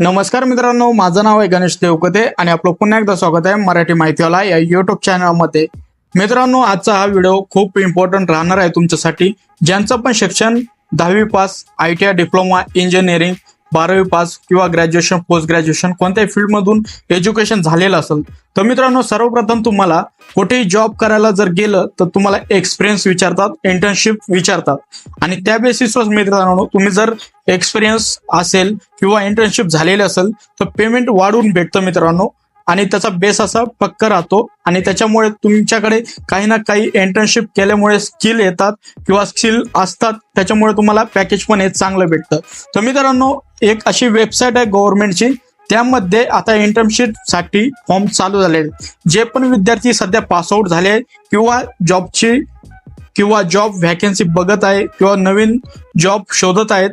नमस्कार मित्रांनो माझं नाव आहे गणेश देवकते आणि आपलं पुन्हा एकदा स्वागत आहे मराठी माहितीवाला या युट्यूब चॅनलमध्ये मित्रांनो आजचा हा व्हिडिओ खूप इम्पॉर्टंट राहणार आहे तुमच्यासाठी. ज्यांचं पण शिक्षण दहावी pass I T I diploma engineering बारावी पास किंवा ग्रॅज्युएशन पोस्ट ग्रॅज्युएशन कोणत्याही फील्डमधून एज्युकेशन झालेलं असेल तर मित्रांनो सर्वप्रथम तुम्हाला कुठेही जॉब करायला जर गेलं तर तुम्हाला एक्सपिरियन्स विचारतात इंटर्नशिप विचारतात. आणि त्या बेसिसवर मित्रांनो तुम्ही जर एक्सपिरियन्स असेल किंवा इंटर्नशिप झालेली असेल तर पेमेंट वाढून भेटतं मित्रांनो. आणि त्याचा बेस असा पक्का राहतो. आणि त्याच्यामुळे तुमच्याकडे काही ना काही इंटर्नशिप केल्यामुळे स्किल येतात किंवा स्किल असतात त्याच्यामुळे तुम्हाला पॅकेज पण हे चांगलं भेटतं. तर मित्रांनो एक अशी वेबसाईट आहे गव्हर्नमेंटची त्यामध्ये आता इंटर्नशिपसाठी फॉर्म चालू झाले आहेत. जे पण विद्यार्थी सध्या पासआउट झाले किंवा जॉबची किंवा जॉब व्हॅकन्सी बघत आहे किंवा नवीन जॉब शोधत आहेत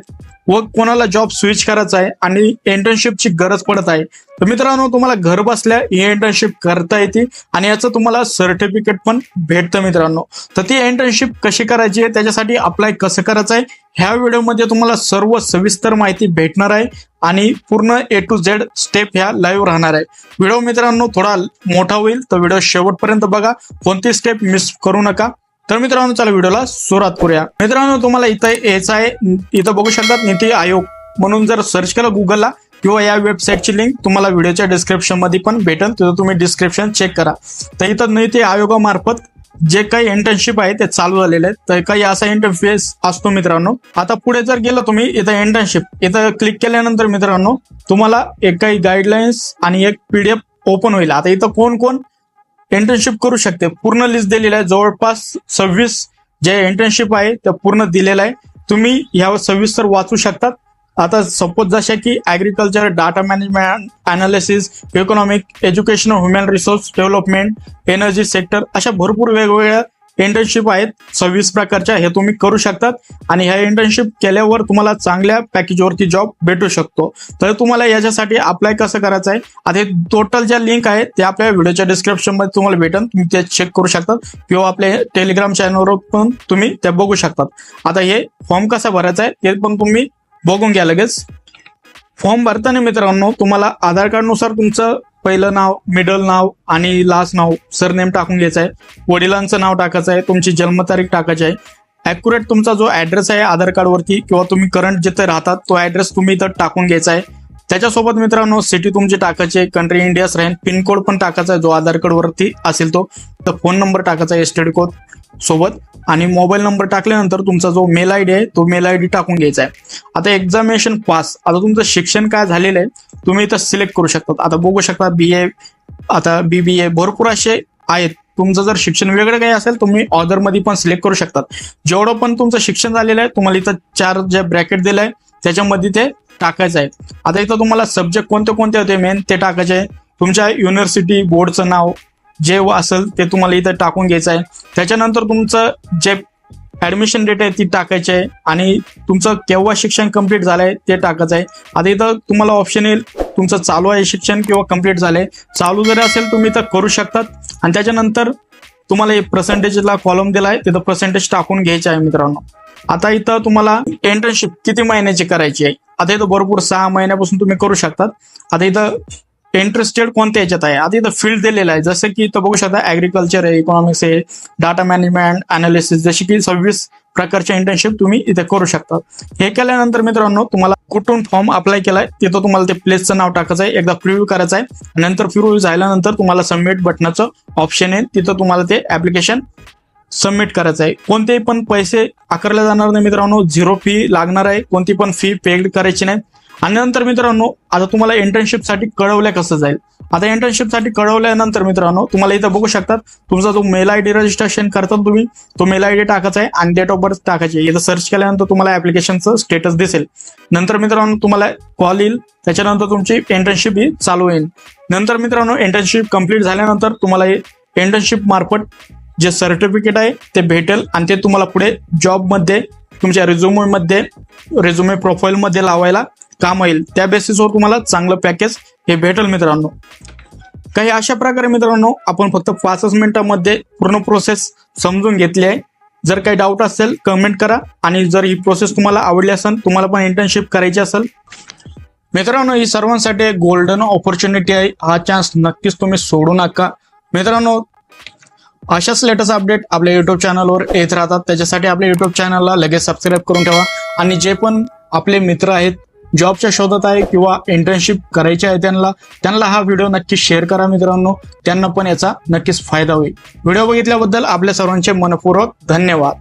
व कोणाला जॉब स्विच करायचा आहे आणि इंटर्नशिपची गरज पडत आहे. तर मित्रांनो तुम्हाला घर बसल्या ही इंटर्नशिप करता येते आणि याचं तुम्हाला सर्टिफिकेट पण भेटतं मित्रांनो. तर ती इंटर्नशिप कशी करायची आहे? त्याच्यासाठी अप्लाय कसं करायचं आहे? ह्या व्हिडिओमध्ये तुम्हाला सर्व सविस्तर माहिती भेटणार आहे आणि पूर्ण ए टू झेड स्टेप ह्या लाईव्ह राहणार आहे. व्हिडिओ मित्रांनो थोडा मोठा होईल तर व्हिडिओ शेवटपर्यंत बघा. कोणती स्टेप मिस करू नका. तर मित्रांनो चला व्हिडिओला सुरुवात करूया. मित्रांनो तुम्हाला इथं यायचं आहे इथं बघू शकतात नीती आयोग. म्हणून जर सर्च केलं गुगलला किंवा या वेबसाईटची लिंक तुम्हाला व्हिडिओच्या डिस्क्रिप्शनमध्ये पण भेटेल. तिथं तुम्ही डिस्क्रिप्शन चेक करा. तर इथं नीती आयोगामार्फत जे काही इंटर्नशिप आहे ते चालू झालेले आहेत. तर काही असा इंटरफेस असतो मित्रांनो. आता पुढे जर गेलं तुम्ही इथं इंटर्नशिप इथं क्लिक केल्यानंतर मित्रांनो तुम्हाला एक काही गाईडलाईन्स आणि एक पीडीएफ ओपन होईल. आता इथं कोण कोण इंटर्नशिप करू शकते. पूर्ण लिस्ट दिलेली आहे. जवळपास सव्वीस जे इंटर्नशिप आहे ते पूर्ण दिलेलं आहे. तुम्ही ह्यावर सविस्तर वाचू शकतात. आता सपोज जशा की agriculture data management analysis economic education human resource development energy sector अशा भरपूर वेगवेगळ्या इंटर्नशिप आहेत सव्वीस प्रकारच्या हे तुम्ही करू शकतात. आणि ह्या इंटर्नशिप केल्यावर तुम्हाला चांगल्या पॅकेजवरती जॉब भेटू शकतो. तर तुम्हाला याच्यासाठी अप्लाय कसं करायचं आहे? आता टोटल ज्या लिंक आहेत त्या आपल्या व्हिडिओच्या डिस्क्रिप्शनमध्ये तुम्हाला भेटेल तुम्ही ते चेक करू शकतात. किंवा आपल्या टेलिग्राम चॅनलवर पण तुम्ही ते बघू शकतात. आता हे फॉर्म कसा भरायचा आहे ते पण तुम्ही बघून घ्या लगेच. फॉर्म भरताना मित्रांनो तुम्हाला आधार कार्डनुसार तुमचं पहिलं नाव मिडल नाव आणि लास्ट नाव सरनेम टाकून घ्यायचं आहे. वडिलांचं नाव टाकायचं आहे. तुमची जन्मतारीख टाकायची आहे. ॲक्युरेट तुमचा जो ऍड्रेस आहे आधार कार्डवरती किंवा तुम्ही करंट जिथे राहतात तो ऍड्रेस तुम्ही इथं टाकून घ्यायचा आहे. त्याच्यासोबत मित्रांनो सिटी तुमची टाकायची आहे. कंट्री इंडियाच राहील पिनकोड पण टाकायचा आहे जो आधार कार्डवरती असेल तो. तर फोन नंबर टाकायचा आहे एस्टेड कोड सोबत. आणि मोबाईल नंबर टाकल्यानंतर तुमचा जो मेल आय डी आहे तो मेल आय डी टाकून घ्यायचा आहे. आता एक्झामिनेशन पास आता तुमचं शिक्षण काय झालेलं आहे तुम्ही इथं सिलेक्ट करू शकतात. आता बघू शकता बी ए आता बी बी ए भरपूर असे आहेत. तुमचं जर शिक्षण वेगळं काही असेल तुम्ही ऑर्डरमध्ये पण सिलेक्ट करू शकतात. जेवढं पण तुमचं शिक्षण झालेलं आहे तुम्हाला इथं चार जे ब्रॅकेट दिलं आहे त्याच्यामध्ये ते टाकायचं आहे. आता इथं तुम्हाला सब्जेक्ट कोणते कोणते होते मेन ते टाकायचे आहे. तुमच्या युनिव्हर्सिटी बोर्डचं नाव जे असेल ते तुम्हाला इथं टाकून घ्यायचं आहे. त्याच्यानंतर तुमचं जे ऍडमिशन डेट आहे ती टाकायची आहे आणि तुमचं केव्हा शिक्षण कंप्लीट झालंय ते टाकायचं आहे. आता इथं तुम्हाला ऑप्शन येईल तुमचं चालू आहे शिक्षण किंवा कंप्लीट झालंय. चालू जरी असेल तुम्ही तर करू शकतात. आणि त्याच्यानंतर तुम्हाला पर्सेंटेजला कॉलम दिला आहे तिथं पर्सेंटेज टाकून घ्यायचे आहे मित्रांनो. आता इथं तुम्हाला इंटर्नशिप किती महिन्याची करायची आहे? आता इथं भरपूर सहा महिन्यापासून तुम्ही करू शकतात. आता इथं इंटरेस्टेड कोणत्या याच्यात आहे? आता इथं फील्ड दिलेलं आहे. जसं की इथं बघू शकता ऍग्रिकल्चर आहे इकॉनॉमिक्स आहे डाटा मॅनेजमेंट अनालिसिस जशी की सव्वीस प्रकारच्या इंटर्नशिप तुम्ही इथे करू शकता. हे केल्यानंतर मित्रांनो तुम्हाला कुठून फॉर्म अप्लाय केलाय तिथं तुम्हाला ते प्लेसचं नाव टाकायचं आहे. एकदा प्रिव्ह्यू करायचं आहे. नंतर प्रिव्ह्यू झाल्यानंतर तुम्हाला सबमिट बटनाचं ऑप्शन आहे. तिथं तुम्हाला ते ऍप्लिकेशन सबमिट करायचं आहे. कोणतेही पण पैसे आकारले जाणार नाही मित्रांनो. झिरो फी लागणार आहे. कोणती पण फी पेड करायची नाही. आणि नंतर मित्रांनो आता तुम्हाला इंटर्नशिपसाठी कळवल्या कसं जाईल? आता इंटर्नशिपसाठी कळवल्यानंतर मित्रांनो तुम्हाला इथं बघू शकतात तुमचा जो मेल आय डी रजिस्ट्रेशन करतात तुम्ही तो मेल आय डी टाकायचा आहे आणि डेट ऑफ बर्थ टाकायची आहे. इथं सर्च केल्यानंतर तुम्हाला ऍप्लिकेशनचं स्टेटस दिसेल. नंतर मित्रांनो तुम्हाला कॉल येईल त्याच्यानंतर तुमची इंटर्नशिप ही चालू होईल. नंतर मित्रांनो इंटर्नशिप कंप्लीट झाल्यानंतर तुम्हाला इंटर्नशिप मार्फत जे सर्टिफिकेट आहे ते भेटेल आणि ते तुम्हाला पुढे जॉबमध्ये तुमच्या रेझ्युमेमध्ये रेझ्युमे प्रोफाईलमध्ये लावायला काम येईल. त्या बेसिसवर तुम्हाला चांगलं पॅकेज हे भेटेल मित्रांनो. काही अशा प्रकारे मित्रांनो आपण फक्त पाचच मिनिटांमध्ये पूर्ण प्रोसेस समजून घेतली आहे. जर काही डाऊट असेल कमेंट करा. आणि जर ही प्रोसेस तुम्हाला आवडली असेल तुम्हाला पण इंटर्नशिप करायची असेल. मित्रांनो ही सर्वांसाठी एक गोल्डन ऑपॉर्च्युनिटी आहे. हा चान्स नक्कीच तुम्ही सोडू नका. मित्रांनो अशाच लेटेस्ट अपडेट आपल्या युट्यूब चॅनलवर येत राहतात. त्याच्यासाठी आपल्या युट्यूब चॅनलला लगेच सबस्क्राईब करून ठेवा. आणि जे पण आपले मित्र आहेत जॉबच्या शोधात आहे किंवा इंटर्नशिप करायची आहे त्यांना त्यांना हा व्हिडिओ नक्की शेअर करा मित्रांनो. त्यांना पण याचा नक्कीच फायदा होईल. व्हिडिओ बघितल्याबद्दल आपल्या सर्वांचे मनपूर्वक धन्यवाद.